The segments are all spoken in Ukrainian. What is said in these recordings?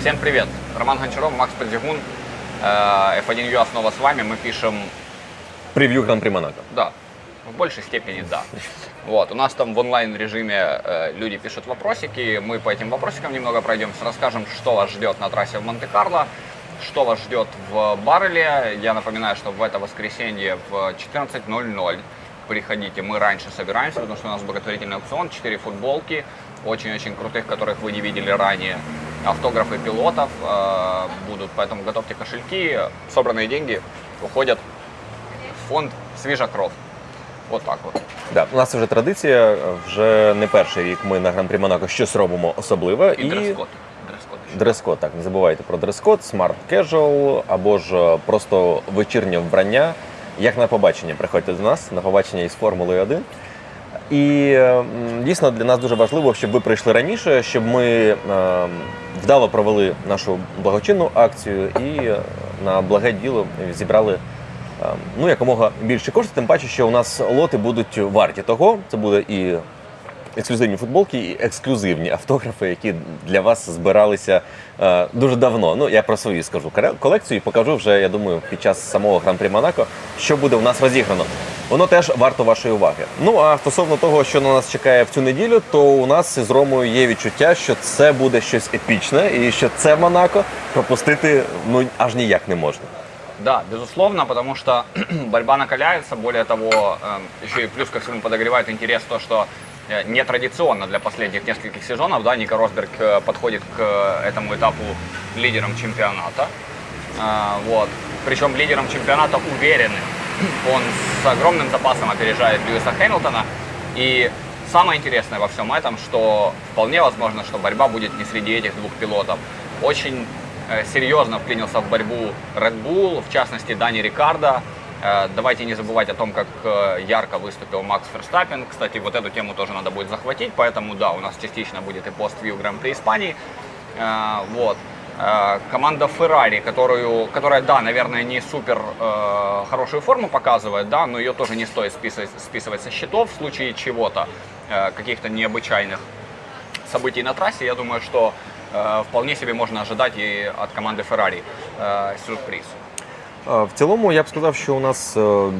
Всем привет! Роман Гончаров, Макс Подзигун, э, F1 снова с вами. Мы пишем, Прев'ю Гран-при Монако. да, в большей степени да. Вот, у нас там в онлайн режиме э, люди пишут вопросики, мы по этим вопросикам немного пройдемся, расскажем, что вас ждет на трассе в Монте-Карло, что вас ждет в Барреле. Я напоминаю, что в это воскресенье в 14.00 приходите, мы раньше собираемся, потому что у нас благотворительный аукцион, 4 футболки, очень-очень крутых, которых вы не видели ранее, автографы пилотов э, будут, поэтому готовьте кошельки, собранные деньги уходят в фонд «Свіжа кров». Вот так вот. Да, у нас вже традиція. Вже не перший рік ми на Гран-при Монако щось робимо особливе. І дрес-код. Дрес-код ще. Дрес-код, так, не забувайте про дрес-код, смарт casual або ж е, просто вечірнє вбрання. Як на побачення, приходьте до нас на побачення із Формулою 1. І дійсно для нас дуже важливо, щоб ви прийшли раніше, щоб ми е, вдало провели нашу благочинну акцію і е, на благе діло зібрали е, ну, якомога більше коштів. Тим паче, що у нас лоти будуть варті того. Це буде і ексклюзивні футболки і ексклюзивні автографи, які для вас збиралися е, дуже давно. Ну я про свою скажу колекцію і покажу вже. Я думаю, під час самого гран-при Монако, що буде у нас розіграно. Воно теж варто вашої уваги. Ну а стосовно того, що на нас чекає в цю неділю, то у нас з Ромою є відчуття, що це буде щось епічне, і що це Монако пропустити ну аж ніяк не можна. Да, безусловно, потому что борьба накаляется. Более того, еще и плюс ко всему подогревает интерес то, что нетрадиционно для последних нескольких сезонов, да, Ника Росберг э, подходит к э, этому этапу лидером чемпионата. Вот. Причем лидером чемпионата уверенным. Он с огромным запасом опережает Льюиса Хэмилтона. И самое интересное во всем этом, что вполне возможно, что борьба будет не среди этих двух пилотов. Очень э, серьезно вклинился в борьбу Red Bull, в частности Дани Рикардо. Э, Давайте не забывать о том, как э, ярко выступил Макс Ферстаппен. Кстати, вот эту тему тоже надо будет захватить, поэтому да, у нас частично будет и пост-вью Гран-при Испании. Э, Вот. Команда Ferrari, которую, которая, да, наверное, не супер э, хорошую форму показывает, да, но ее тоже не стоит списывать, списывать со счетов в случае чего-то, э, каких-то необычайных событий на трассе. Я думаю, что э, вполне себе можно ожидать и от команды Ferrari э, сюрприз. А, В цілому я б сказав, що у нас е,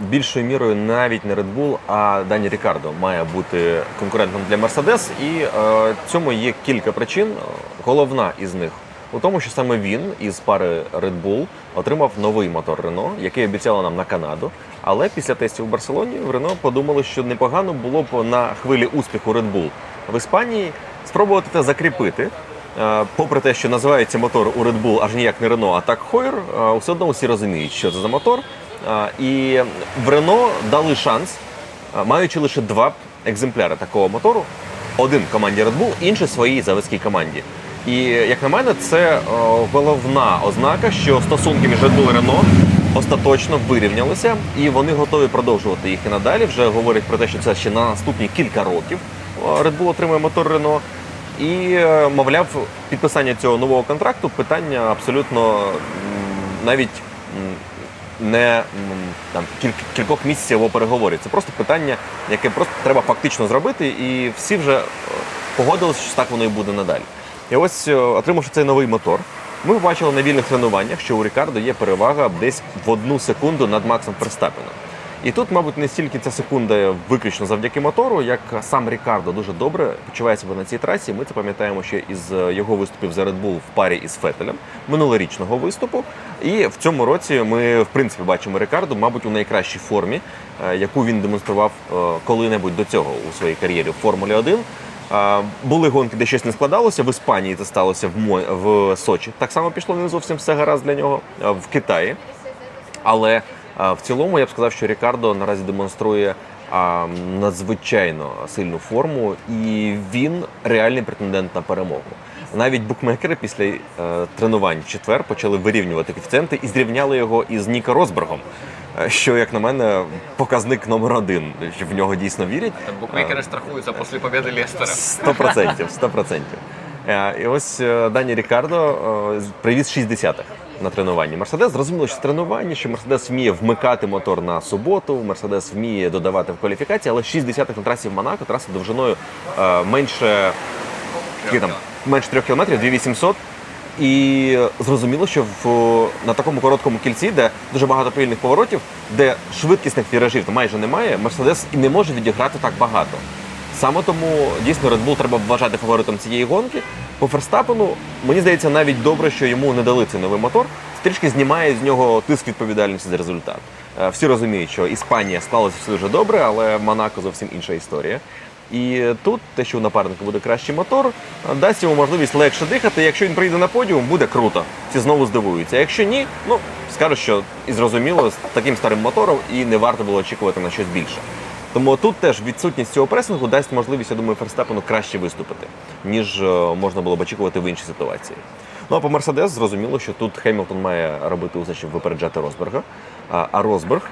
більшою мірою навіть не Red Bull, а Дані Рікардо має бути конкурентом для Mercedes. І е, цьому є кілька причин. Головна із них у тому, що саме він із пари Red Bull отримав новий мотор Renault, який обіцяли нам на Канаду. Але після тестів у Барселоні в Renault подумали, що непогано було б на хвилі успіху Red Bull в Іспанії спробувати це закріпити. Е, Попри те, що називається мотор у Red Bull аж ніяк не Renault, а так е, все одно усі розуміють, що це за мотор. Е, І в Renault дали шанс, е, маючи лише два екземпляри такого мотору: один команді Red Bull, інший своїй заводській команді. І як на мене, це головна ознака, що стосунки між Red Bull і Renault остаточно вирівнялися, і вони готові продовжувати їх і надалі. Вже говорять про те, що це ще на наступні кілька років. Red Bull отримує мотор Renault. І, е, мовляв, підписання цього нового контракту питання абсолютно навіть не там кіль- кількох місяців переговорів. Це просто питання, яке просто треба фактично зробити, і всі вже е, погодилися, що так воно і буде надалі. І ось, е, отримавши цей новий мотор, ми побачили на вільних тренуваннях, що у Рікардо є перевага десь в одну секунду над Максом Ферстапеном. І тут, мабуть, не стільки ця секунда виключно завдяки мотору, як сам Рікардо дуже добре почуває себе на цій трасі. Ми це пам'ятаємо ще із е, його виступів за Red Bull в парі із Фетелем, минулорічного виступу. І в цьому році ми, в принципі, бачимо Рікардо, мабуть, у найкращій формі, е, яку він демонстрував е, коли-небудь до цього у своїй кар'єрі в Формулі 1. Були гонки, де щось не складалося. В Іспанії це сталося в Мо... в Сочі. Так само пішло не зовсім все гаразд для нього в Китаї. Але в цілому я б сказав, що Рікардо наразі демонструє надзвичайно сильну форму, і він реальний претендент на перемогу. Навіть букмекери після е, тренувань в четвер почали вирівнювати коефіцієнти і зрівняли його із Ніка Росбергом. е, Що, як на мене, показник номер один, що в нього дійсно вірять. Букмекеры страхуются после победы Лестера. Сто процентів, сто процентів. Е, І ось Дані Рікардо привіз 60 на тренуванні. Мерседес зрозуміло, що тренування, що Мерседес вміє вмикати мотор на суботу, Мерседес вміє додавати в кваліфікації, але 60 на трасі в Монако, траса довжиною е, менше, скільки там, менше 3 кілометрів, 2800. І зрозуміло, що в, на такому короткому кільці, де дуже багато повільних поворотів, де швидкісних віражів майже немає, Мерседес і не може відіграти так багато. Саме тому дійсно Red Bull треба вважати фаворитом цієї гонки. По Ферстапену, мені здається, навіть добре, що йому не дали цей новий мотор. Трішки знімає з нього тиск відповідальності за результат. Е, Всі розуміють, що Іспанія склалася все дуже добре, але Монако зовсім інша історія. І тут те, що у напарника буде кращий мотор, е, дасть йому можливість легше дихати. Якщо він прийде на подіум, буде круто. Всі знову здивуються. Якщо ні, ну скажуть, що і зрозуміло, з таким старим мотором і не варто було очікувати на щось більше. Тому тут теж відсутність цього пресингу дасть можливість, я думаю, Ферстапену краще виступити, ніж е, можна було б очікувати в іншій ситуації. Ну а по Мерседес зрозуміло, що тут Хемілтон має робити усе, щоб випереджати Росберга. А, а Росберг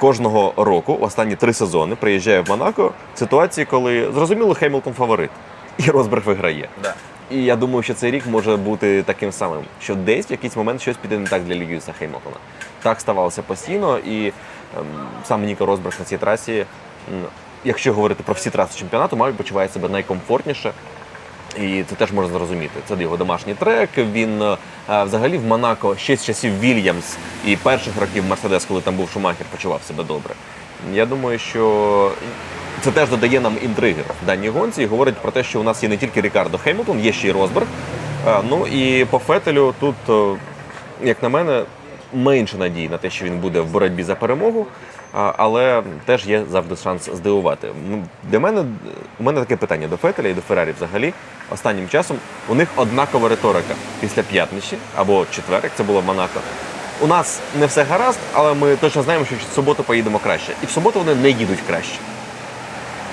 кожного року, останні три сезони, приїжджає в Монако в ситуації, коли зрозуміло, Хемілтон фаворит, і Росберг виграє. Да. І я думаю, що цей рік може бути таким самим, що десь в якийсь момент щось піде не так для Льюіса Хеймлтона. Так ставалося постійно, і ем, сам Ніко Росберг на цій трасі, якщо говорити про всі траси чемпіонату, мабуть, почуває себе найкомфортніше. І це теж можна зрозуміти. Це його домашній трек. Він е, взагалі в Монако ще з часів Вільямс і перших років Мерседес, коли там був Шумахер, почував себе добре. Я думаю, що це теж додає нам інтриги в даній гонці і говорить про те, що у нас є не тільки Рікардо Хеймлтон, є ще й Росберг. Е, Ну і по Фетелю тут, е, як на мене, менше надії на те, що він буде в боротьбі за перемогу. Але теж є завжди шанс здивувати. Для мене у мене таке питання до Фетеля і до Феррарі взагалі. Останнім часом у них однакова риторика після п'ятниці або четвер, як це було в Монако. У нас не все гаразд, але ми точно знаємо, що в суботу поїдемо краще. І в суботу вони не їдуть краще.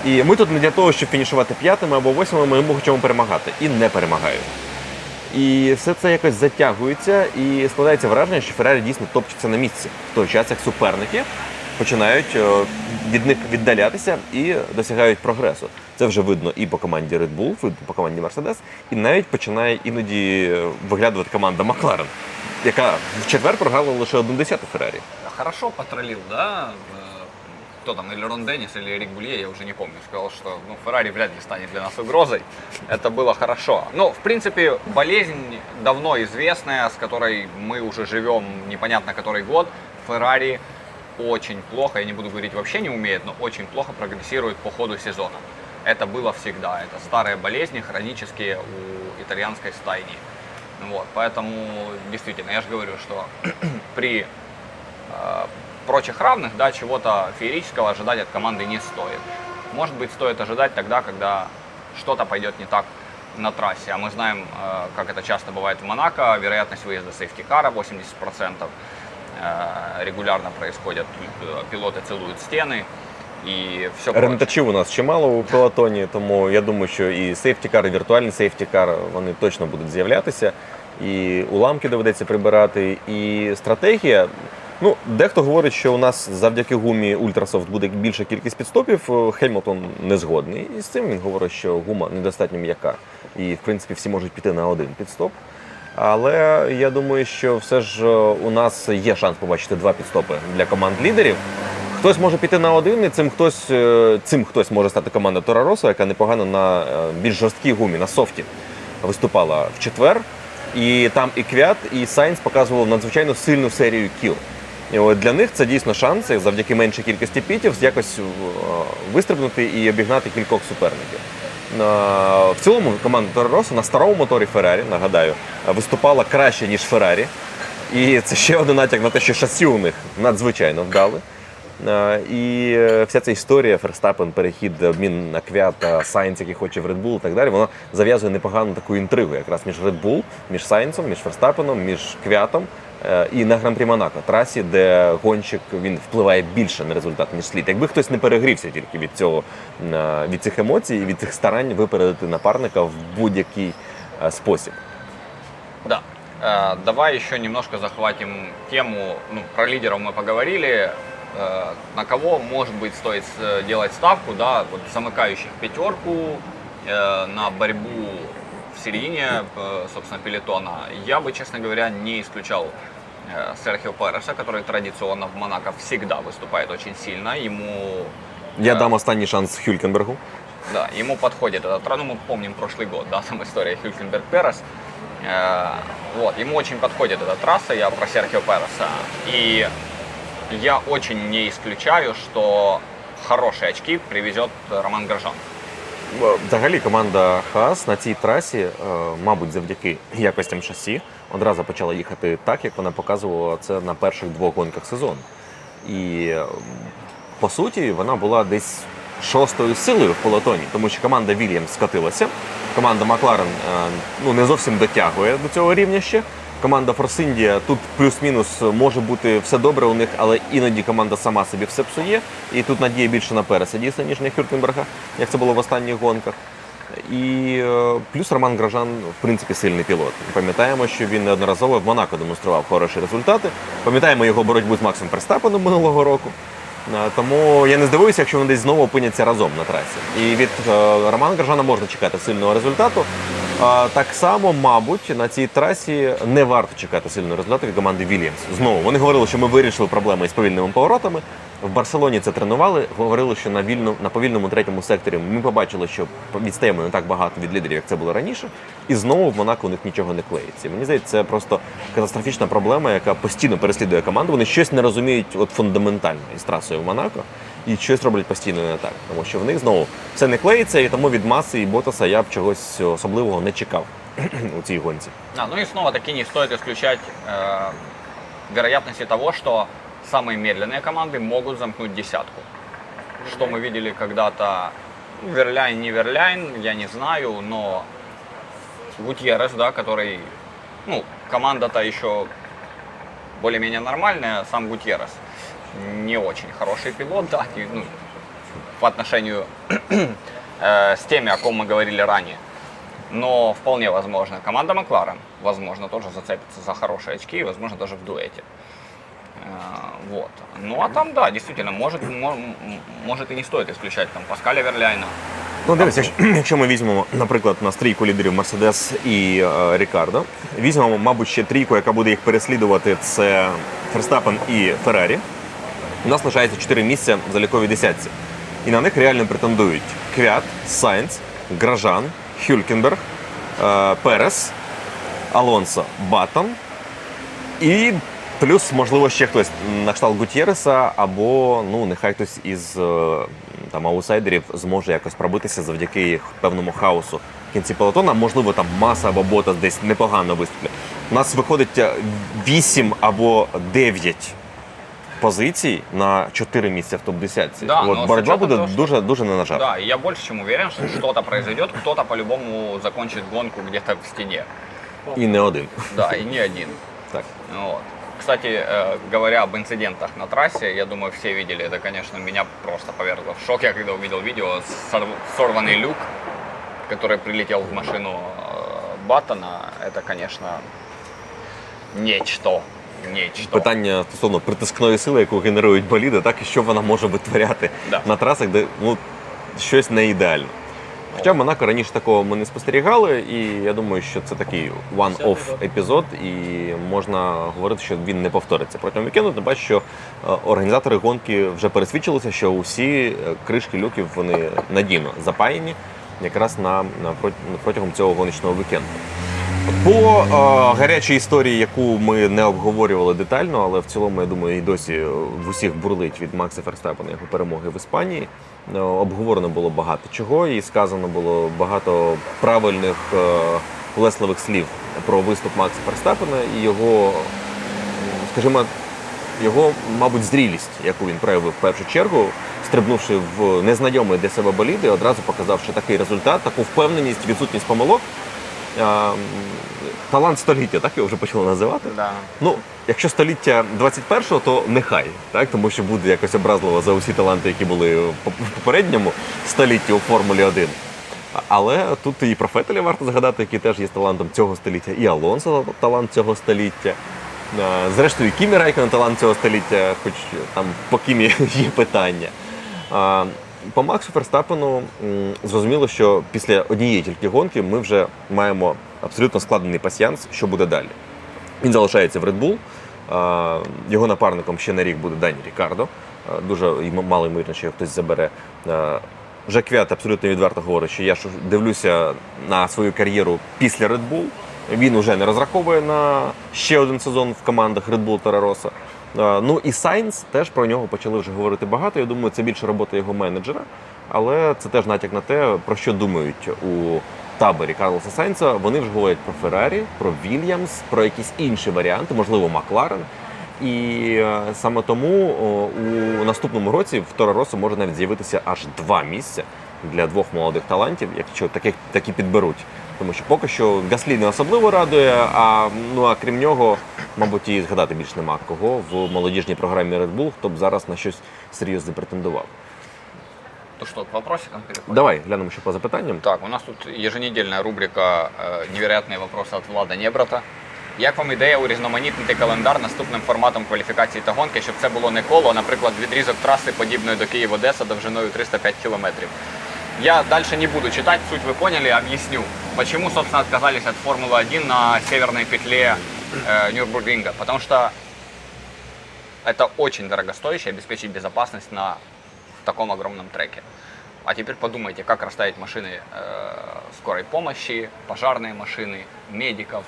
І ми тут не для того, щоб фінішувати п'ятими або восьмими, ми хочемо перемагати і не перемагають. І все це якось затягується, і складається враження, що Феррарі дійсно топчеться на місці в той час, як суперники починають е, від них віддалятися і досягають прогресу. Це вже видно і по команді Red Bull, видно по команді Mercedes, і навіть починає іноді е, виглядувати команда Макларен, яка в четвер програла лише одну десяту Феррарі. Хорошо потроллил, да? Кто там, или Рон Деннис, или Эрик Булье, я уже не помню. Сказал, что ну, Феррари вряд ли станет для нас угрозой. Это было хорошо. Ну, в принципе, болезнь давно известная, с которой мы уже живем непонятно который год. Феррари очень плохо, я не буду говорить вообще не умеет, но очень плохо прогрессирует по ходу сезона. Это было всегда. Это старые болезни, хронические у итальянской стайни. Вот, поэтому, действительно, я же говорю, что при э, прочих равных, да, чего-то феерического ожидать от команды не стоит. Может быть, стоит ожидать тогда, когда что-то пойдет не так на трассе. А мы знаем, э, как это часто бывает в Монако, вероятность выезда сейфтикара 80%. Э, регулярно происходят, э, пилоты целуют стены и все Рентачів у нас чимало у пелотоні, тому я думаю, що і сейфтікар, і віртуальний сейфтікар вони точно будуть з'являтися. І уламки доведеться прибирати, і стратегія. Ну, дехто говорить, що у нас завдяки гумі Ультрасофт буде більша кількість підстопів. Хельмотон не згодний. І з цим він говорить, що гума недостатньо м'яка. І, в принципі, всі можуть піти на один підстоп. Але я думаю, що все ж е, у нас є шанс побачити два підстопи для команд лідерів. Хтось може піти на один, і цим хтось, е, цим хтось може стати команда Тора Росо, яка непогано на е, більш жорсткій гумі, на софті виступала в четвер. І там і Квят, і Сайнс показували надзвичайно сильну серію кіл. І от для них це дійсно шанс завдяки меншій кількості пітів якось е, вистрибнути і обігнати кількох суперників. Е, В цілому команда Тора Росо на старому моторі Феррарі, нагадаю, виступала краще, ніж Феррарі. І це ще один натяк на те, що шасі у них надзвичайно вдали. Е, І е, вся ця історія, Ферстапен, перехід, обмін на квята, Сайнц, який хоче в Red Bull і так далі, вона зав'язує непогану таку інтригу якраз між Red Bull, між Сайнцем, між Ферстапеном, між квятом е, і на Гран-прі Монако, трасі, де гонщик він впливає більше на результат, ніж слід. Якби хтось не перегрівся тільки від цього, е, від цих емоцій, від цих старань випередити напарника в будь-який е, спосіб. Да. Э, Давай еще немножко захватим тему. Ну, про лидеров мы поговорили. Э, На кого, может быть, стоит э, делать ставку, да, вот замыкающих пятерку э, на борьбу в середине, э, собственно, пелетона. Я бы, честно говоря, не исключал э, Серхио Переса, который традиционно в Монако всегда выступает очень сильно. Ему Я Да. дам останній шанс Хюлькенбергу. да, ему подходит этот ран. Ну, мы помним прошлый год, да, там история Хюлькенберг Перес. Э, Вот, ему очень подходит эта трасса, я про Серхио Переса. И я очень не исключаю, что хорошие очки привезет Роман Грожан. Взагалі команда Хаас на цій трасі, е, мабуть, завдяки якостям шасі, одразу почала їхати так, як вона показувала це на перших двох гонках сезону. І е, по суті, вона була десь шостою силою в полотоні, тому що команда Вільямс скотилася. Команда Макларен е, ну, не зовсім дотягує до цього рівня ще. Команда Форс Індія тут плюс-мінус може бути все добре у них, але іноді команда сама собі все псує. І тут надія більше на Переса дійсно, ніж на Хюркенберга, як це було в останніх гонках. І е, плюс Роман Гражан, в принципі, сильний пілот. Пам'ятаємо, що він неодноразово в Монако демонстрував хороші результати. Пам'ятаємо його боротьбу з Максом Ферстапеном минулого року. Е, Тому я не здивуюся, якщо вони десь знову опиняться разом на трасі. І від е, Романа Гражана можна чекати сильного результату. Так само, мабуть, на цій трасі не варто чекати сильного результату від команди Вільямс. Знову вони говорили, що ми вирішили проблеми із повільними поворотами. В Барселоні це тренували. Говорили, що на вільно на повільному третьому секторі ми побачили, що відстаємо не так багато від лідерів, як це було раніше. І знову в Монако у них нічого не клеїться. Мені здається, це просто катастрофічна проблема, яка постійно переслідує команду. Вони щось не розуміють от фундаментально із трасою в Монако. І щось роблять постійно не так, тому що в них знову все не клеїться, і тому від маси і Ботаса я б чогось особливого не чекав у цій гонці. А, ну и снова таки не стоит исключать э, вероятности того, что самые медленные команды могут замкнуть десятку. Что мы видели когда-то, ну, Верляйн, не Верляйн, я не знаю, но Гутьеррес, да, который, ну, команда-то еще более-менее нормальная, сам Гутьеррес не очень хороший пилот, да, не- ну, по отношению э, с теми, о ком мы говорили ранее. Но вполне возможно, команда Макларен, возможно, тоже зацепится за хорошие очки, и, возможно, даже в дуэте. Э, Вот. Ну а там, да, действительно, может, мо- м- может и не стоит исключать там Паскаля Верляйна. Ну, дивись, якщо, якщо ми візьмемо, наприклад, на трійку лідерів Мерседес і е, Рікардо, візьмемо, мабуть, ще трійку, яка буде їх переслідувати, це Ферстапен і Феррарі. У нас лишається 4 місця в заліковій десятці. І на них реально претендують Квят, Сайнц, Гражан, Хюлькенберг, е, Перес, Алонсо, Баттон і плюс, можливо, ще хтось на кшталт Гутєреса, або ну, нехай хтось із е, там, аутсайдерів зможе якось пробитися завдяки їх певному хаосу в кінці пелотона. Можливо, там маса або бота десь непогано виступлять. У нас виходить 8 або 9 позицій на 4 місця в топ-10. Да, но От с боротьба учетом буде того, что- дуже дуже не на жарт. Да, и я больше чем уверен, что что-то произойдет, кто-то по-любому закончит гонку где-то в стене. І не один. Да, и не один. Так. Вот. Кстати, э, говоря об инцидентах на трассе, я думаю, все видели, это, конечно, меня просто повергло в шок, я когда увидел видео, сор- сорванный люк, который прилетел в машину э, Баттона, это, конечно, нечто. Нечто. Питання стосовно притискної сили, яку генерують боліди, так і що вона може витворяти Да. на трасах, де ну, щось не ідеально. Хоча в Монако раніше такого ми не спостерігали, і я думаю, що це такий one-off епізод, і можна говорити, що він не повториться протягом вікенду. Тим паче, що е, організатори гонки вже пересвідчилися, що усі е, кришки люків вони надійно запаяні якраз на, на протягом цього гоночного вікенду. По е, гарячій історії, яку ми не обговорювали детально, але в цілому, я думаю, і досі е, в усіх бурлить від Макса Ферстапена його перемоги в Іспанії. Е, обговорено було багато чого, і сказано було багато правильних е, улесливих слів про виступ Макса Ферстапена і його, скажімо, його, мабуть, зрілість, яку він проявив в першу чергу, стрибнувши в незнайомий для себе болід і одразу показавши такий результат, таку впевненість, відсутність помилок. Талант століття, так його вже почали називати. Да. Ну, якщо століття 21-го, то нехай, так? тому що буде якось образливо за усі таланти, які були в попередньому столітті у Формулі 1. Але тут і про Фетеля варто згадати, який теж є талантом цього століття, і Алонсо талант цього століття. Зрештою, і Кімі Райкон талант цього століття, хоч там по Кімі є питання. По Максу Ферстапену зрозуміло, що після однієї тільки гонки ми вже маємо абсолютно складений пасіянс, що буде далі. Він залишається в Red Bull. Його напарником ще на рік буде Дані Рікардо. Дуже мало ймовірно, що його хтось забере. Жак Квят абсолютно відверто говорить, що я дивлюся на свою кар'єру після Red Bull. Він уже не розраховує на ще один сезон в командах Red Bull та. Ну і Сайнс теж про нього почали вже говорити багато. Я думаю, це більше робота його менеджера, але це теж натяк на те, про що думають у таборі Карлоса Сайнца. Вони вже говорять про Феррарі, про Вільямс, про якісь інші варіанти, можливо, Макларен. І е, саме тому у наступному році в Торо може навіть з'явитися аж два місця для двох молодих талантів, якщо таких такі підберуть. Тому що поки що Гаслі не особливо радує, а ну а крім нього, мабуть, і згадати більш нема кого в молодіжній програмі Red Bull, хто б зараз на щось серйозне претендував. Ну что, к вопросикам переходим? Давай глянемо ще по запитанням. Так, у нас тут еженедельная рубрика э, «Невероятные вопросы от Влада Небрата». Як вам ідея урізноманітнити календар наступним форматом кваліфікації та гонки, щоб це було не коло, а, наприклад, відрізок траси подібної до Київ-Одеса довжиною 305 километров? Я дальше не буду читать, суть вы поняли, объясню. Почему, собственно, отказались от Формулы-1 на северной петле э, Нюрбургринга? Потому что это очень дорогостоящее обеспечить безопасность на таком огромном треке. А теперь подумайте, как расставить машины э, скорой помощи, пожарные машины, медиков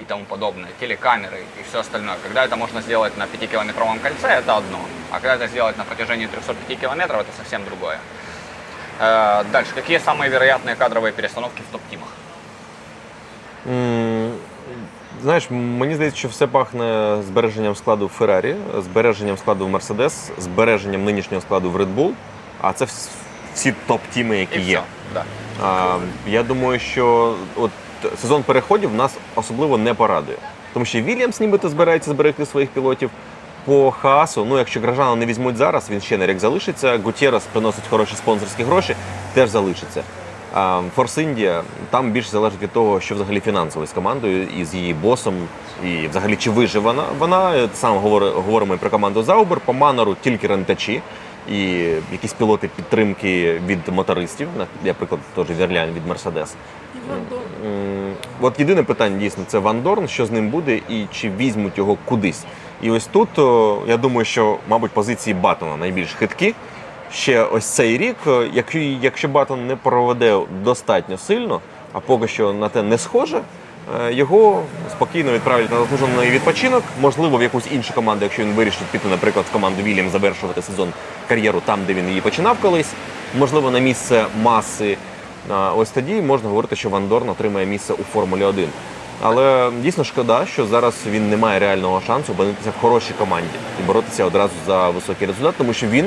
и тому подобное, телекамеры и все остальное. Когда это можно сделать на 5-километровом кольце, это одно. А когда это сделать на протяжении 305 километров, это совсем другое. Э, дальше. Какие самые вероятные кадровые перестановки в топ-тимах? Знаєш, мені здається, що все пахне збереженням складу в Феррарі, збереженням складу в Мерседес, збереженням нинішнього складу в Red Bull. А це всі топ-тіми, які є. все. Да. А, я думаю, що от сезон переходів нас особливо не порадує. Тому що Вільямс нібито збирається зберегти своїх пілотів. По Хаасу, ну якщо Гражана не візьмуть зараз, він ще на рік залишиться. Гутєрес приносить хороші спонсорські гроші, теж залишиться. Форс Індія там більше залежить від того, що взагалі фінансово з командою і з її босом, і взагалі чи виживе вона. Вона сам говоримо і про команду Заубер, по манору тільки рентачі і якісь пілоти підтримки від мотористів, наприклад, теж Верлянь від Мерседес. От єдине питання дійсно це Ван Дорн, що з ним буде і чи візьмуть його кудись. І ось тут я думаю, що, мабуть, позиції Батона найбільш хиткі. Ще ось цей рік, о, якщо, Батон не проведе достатньо сильно, а поки що на те не схоже, е, його спокійно відправлять на заслужений відпочинок, можливо, в якусь іншу команду, якщо він вирішить піти, наприклад, в команду Вільям завершувати сезон кар'єру там, де він її починав колись, можливо, на місце маси. Ось тоді можна говорити, що Ван Дорн отримає місце у Формулі 1. Але дійсно шкода, що зараз він не має реального шансу опинитися в хорошій команді і боротися одразу за високий результат, тому що він.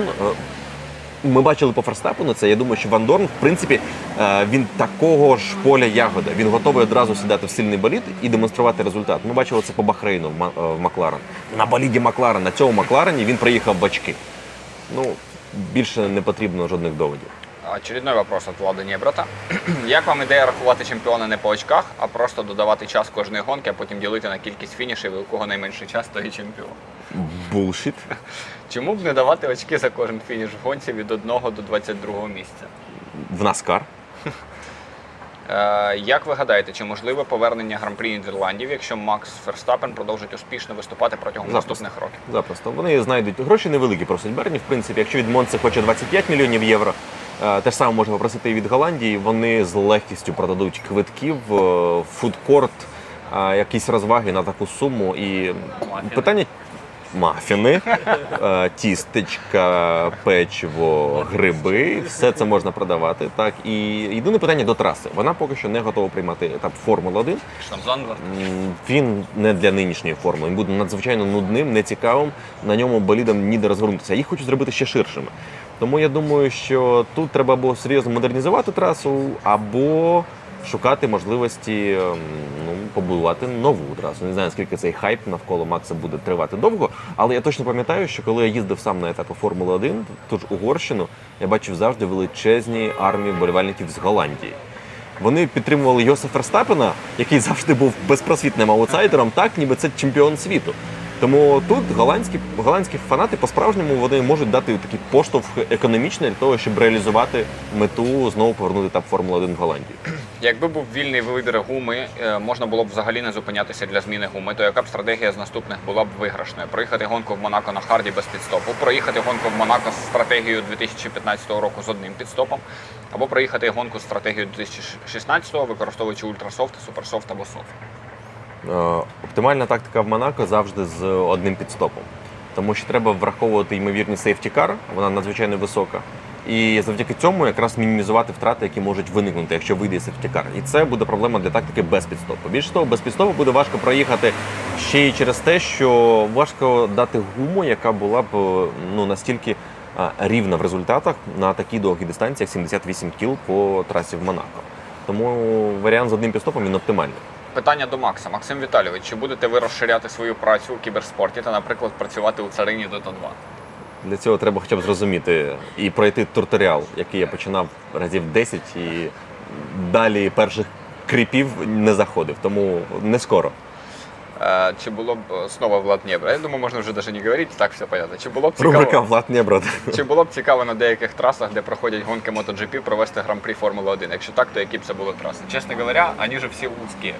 Ми бачили по Ферстапену це. Я думаю, що Ван Дорн, в принципі, е, він такого ж поля ягода. Він готовий одразу сідати в сильний болід і демонструвати результат. Ми бачили це по Бахрейну в е, Макларен. На боліді Макларен, на цьому Макларені він приїхав в очки. Ну, більше не потрібно жодних доводів. Очередной вопрос от Влада Небрата. Як вам ідея рахувати чемпіона не по очках, а просто додавати час кожної гонки, а потім ділити на кількість фінішів, і у кого найменший час, той і чемпіон? Булшіт. Чому б не давати очки за кожен фініш в гонці від 1 до 22 місця? В Наскар. Е, як ви гадаєте, чи можливе повернення гран-прі Нідерландів, якщо Макс Ферстапен продовжить успішно виступати протягом Запросто. наступних років? Запросто. Вони знайдуть гроші невеликі просить Берні. В принципі, якщо від Монци хоче 25 мільйонів євро, е, те ж саме можна попросити і від Голландії. Вони з легкістю продадуть квитків, е, фудкорт, е, якісь розваги на таку суму. І питання. Мафіни, е, тістечка, печиво, гриби, все це можна продавати. Так і єдине питання до траси. Вона поки що не готова приймати етап Формули 1. Що Він не для нинішньої форми. Він буде надзвичайно нудним, нецікавим. На ньому болідам ніде розгорнутися. Їх хочуть зробити ще ширшими. Тому я думаю, що тут треба або серйозно модернізувати трасу, або шукати можливості ем, ну, побудувати нову трасу. Не знаю, скільки цей хайп навколо Макса буде тривати довго, але я точно пам'ятаю, що коли я їздив сам на етапи Формули 1, ту ж Угорщину, я бачив завжди величезні армії вболівальників з Голландії. Вони підтримували Йоса Ферстапена, який завжди був безпросвітним аутсайдером, так ніби це чемпіон світу. Тому тут голландські, голландські фанати по-справжньому вони можуть дати такий поштовх економічний для того, щоб реалізувати мету знову повернути етап Формули 1 в Голландію. Якби був вільний вибір гуми, е, можна було б взагалі не зупинятися для зміни гуми, то яка б стратегія з наступних була б виграшною? Проїхати гонку в Монако на харді без підстопу, проїхати гонку в Монако з стратегією 2015 року з одним підстопом, або проїхати гонку з стратегією 2016, використовуючи ультрасофт, суперсофт або софт. Е, Оптимальна тактика в Монако завжди з одним підстопом. Тому що треба враховувати ймовірність сейфтікар, вона надзвичайно висока. І завдяки цьому якраз мінімізувати втрати, які можуть виникнути, якщо вийде сейфтікар. І це буде проблема для тактики без підстопу. Більше того, без підстопу буде важко проїхати ще й через те, що важко дати гуму, яка була б ну настільки рівна в результатах на такій довгій дистанції, як 78 кіл по трасі в Монако. Тому варіант з одним підстопом він оптимальний. Питання до Макса. Максим Віталійович, чи будете ви розширяти свою працю у кіберспорті та, наприклад, працювати у царині Dota 2? Для цього треба хоча б зрозуміти і пройти туторіал, який я починав разів 10 і далі перших кріпів не заходив, тому не скоро. Е, Чи було б е, знову Влад Нєбра? Я думаю, можна вже навіть не говорити, так все понятно. Чи було б Рубрика цікаво, Влад Нєброд. чи було б цікаво на деяких трасах, де проходять гонки MotoGP, провести гран-прі Формули 1? Якщо так, то які б це були траси? Чесно говоря, вони ж всі вузькі.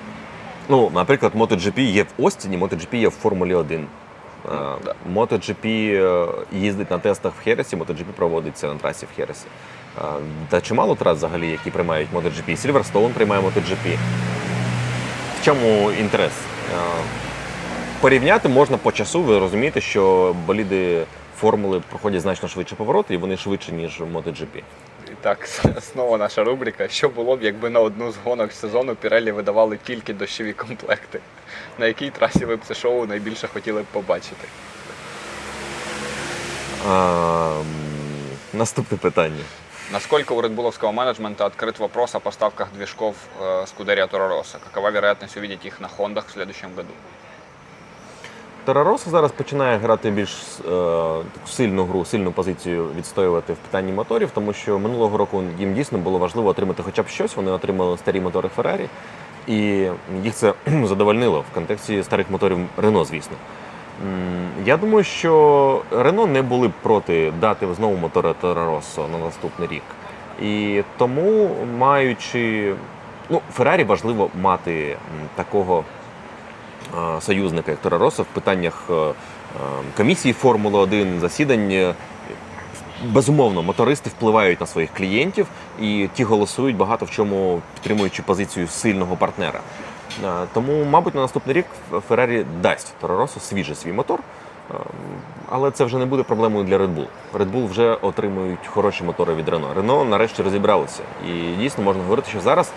Ну, наприклад, MotoGP є в Остіні, MotoGP є в Формулі 1. А, да. MotoGP е, їздить на тестах в Хересі, MotoGP проводиться на трасі в Хересі. А, Та чимало трас взагалі, які приймають MotoGP. Silverstone приймає MotoGP. В чому інтерес? Порівняти можна по часу, ви розумієте, що боліди формули проходять значно швидше повороти, і вони швидше, ніж MotoGP. Так, знову наша рубрика. Що було б, якби на одну з гонок сезону Pirelli видавали тільки дощові комплекти? На якій трасі ви б це шоу найбільше хотіли б побачити? А, наступне питання. Насколько у редбуловского менеджмента открыт вопрос о поставках движков э, Скудерия Тора Росса? Какова вероятность увидеть их на Хондах в следующем году? Тарароса зараз починає грати більш е, таку сильну гру, сильну позицію відстоювати в питанні моторів, тому що минулого року їм дійсно було важливо отримати хоча б щось. Вони отримали старі мотори Феррарі, і їх це задовольнило в контексті старих моторів Рено, звісно. Я думаю, що Рено не були б проти дати знову мотори Тарароссо на наступний рік. І тому, маючи ну, Феррарі важливо мати такого союзника як Тора Росса в питаннях е, е, комісії Формули 1, засідань. Е, Безумовно, мотористи впливають на своїх клієнтів, і ті голосують багато в чому підтримуючи позицію сильного партнера. Е, Тому, мабуть, на наступний рік Феррарі дасть Торо свіжий свій мотор, е, але це вже не буде проблемою для Red Bull. Red Bull вже отримують хороші мотори від Рено. Рено нарешті розібралися. І дійсно можна говорити, що зараз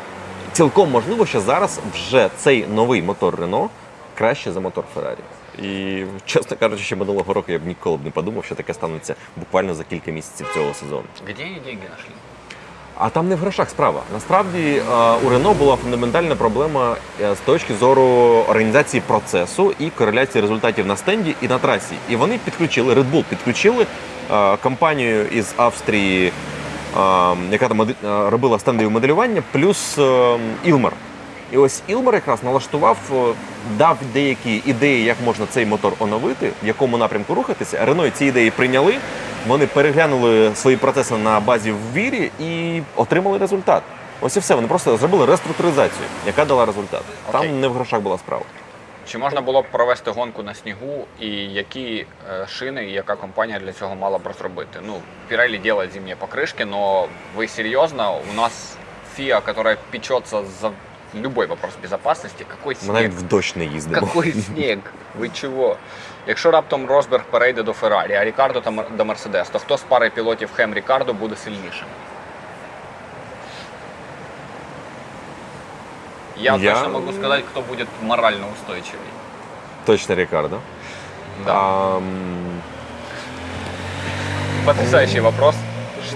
цілком можливо, що зараз вже цей новий мотор Рено краще за мотор Феррарі. І, чесно кажучи, ще минулого року я б ніколи б не подумав, що таке станеться буквально за кілька місяців цього сезону. Где они деньги нашли? А там не в грошах справа. Насправді е, у Рено була фундаментальна проблема е, з точки зору організації процесу і кореляції результатів на стенді і на трасі. І вони підключили Red Bull підключили е, компанію із Австрії, е, яка там робила стендове моделювання, плюс е, Ілмар. І ось Ілмар якраз налаштував, е, дав деякі ідеї, як можна цей мотор оновити, в якому напрямку рухатися. Рено ці ідеї прийняли. Вони переглянули свої процеси на базі в вірі і отримали результат. Ось і все. Вони просто зробили реструктуризацію, яка дала результат. Окей. Там не в грошах була справа. Чи можна було б провести гонку на снігу і які е, шини і яка компанія для цього мала б розробити? Ну, Pirelli делает зимние покрышки, но вы серьезно? У нас FIA, которая печется за любой вопрос безопасности, какой Ми навіть снег? в дощ не їздимо. Какой снег? Ви чого? Якщо раптом Росберг перейде до Феррарі, а Рікардо та Мер- до Мерседес, то хто з пари пілотів Хем Рікардо буде сильнішим? Я, Я- точно можу сказати, хто буде морально устойчивий. Точно Рікардо. Да. А, м, Потрясающий вопрос.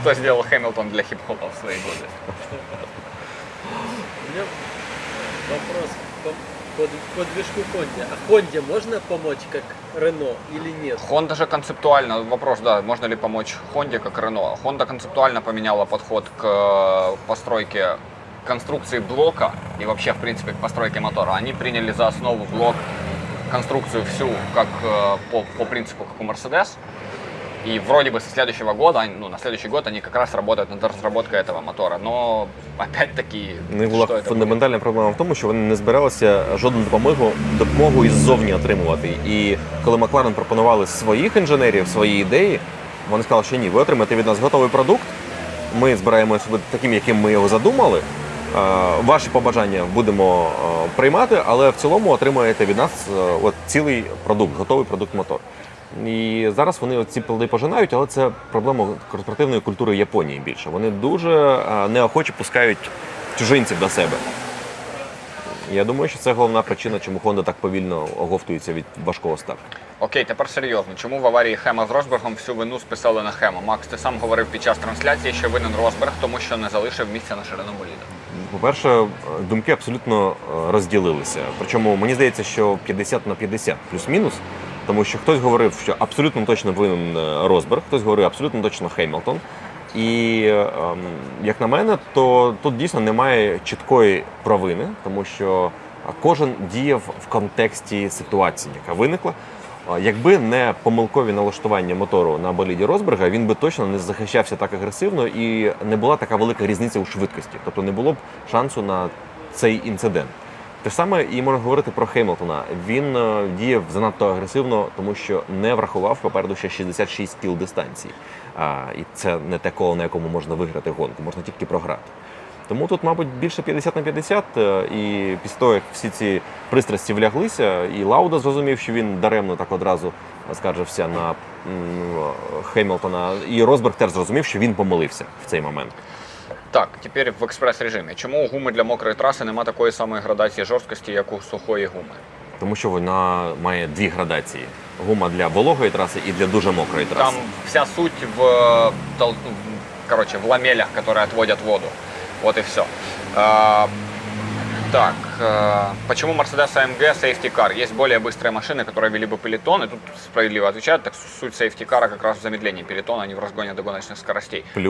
Что сделал Хэмилтон для хип-хопа в свои годы? Вопрос по, по, по движку Хонде. А Хонде можно помочь как Рено или нет? Honda же концептуально, вопрос, да, можно ли помочь Хонде как Рено. Honda концептуально поменяла подход к э, постройке конструкции блока и вообще, в принципе, к постройке мотора. Они приняли за основу блок конструкцию всю, как э, по, по принципу, как у Mercedes. И вроде бы со следующего года, ну, на следующий год они как раз работают над разработкой этого мотора. Но, опять-таки, У них була что это будет? фундаментальна проблема в тому, що вони не збиралися жодну допомогу допомогу іззовні отримувати. І коли Макларен пропонували своїх інженерів, свої ідеї, вони сказали, що ні, ви отримаєте від нас готовий продукт. Ми збираємо себе таким, яким ми його задумали. Ваші побажання будемо е, приймати, але в цілому отримаєте від нас е, от цілий продукт, готовий продукт мотор. І зараз вони ці плоди пожинають, але це проблема корпоративної культури Японії більше. Вони дуже е, неохоче пускають чужинців до себе. Я думаю, що це головна причина, чому Honda так повільно оговтується від важкого старта. Окей, тепер серйозно. Чому в аварії Хема з Росбергом всю вину списали на Хема? Макс, ти сам говорив під час трансляції, що винен Росберг, тому що не залишив місця на ширину боліда. По-перше, думки абсолютно е, розділилися. Причому мені здається, що 50 на 50 плюс-мінус, тому що хтось говорив, що абсолютно точно винен е, Росберг, хтось говорив абсолютно точно Хеймлтон. І е, ем, як на мене, то тут дійсно немає чіткої провини, тому що кожен діяв в контексті ситуації, яка виникла. Якби не помилкові налаштування мотору на боліді Росберга, він би точно не захищався так агресивно і не була така велика різниця у швидкості. Тобто не було б шансу на цей інцидент. Те ж саме і можна говорити про Хеймлтона. Він е, діяв занадто агресивно, тому що не врахував попереду ще 66 кіл дистанції. А, і це не те коло, на якому можна виграти гонку, можна тільки програти. Тому тут, мабуть, більше 50 на 50. е, І після того, як всі ці пристрасті вляглися, і Лауда зрозумів, що він даремно так одразу скаржився на м, Хеймлтона, і Росберг теж зрозумів, що він помилився в цей момент. Так, тепер в експрес-режимі. Чому у гуми для мокрої траси нема такої самої градації жорсткості, як у сухої гуми? Тому що вона має дві градації: гума для вологої траси і для дуже мокрої траси. Там вся суть в, э, тол- короче, в ламелях, которые отводят воду. Вот и все. так, э, почему Mercedes AMG Safety Car? Есть более быстрые машины, которые вели бы пелетон, и тут справедливо отвечают, так суть Safety Car как раз в замедлении пелетона, а не в разгоне до гоночных скоростей. Плюс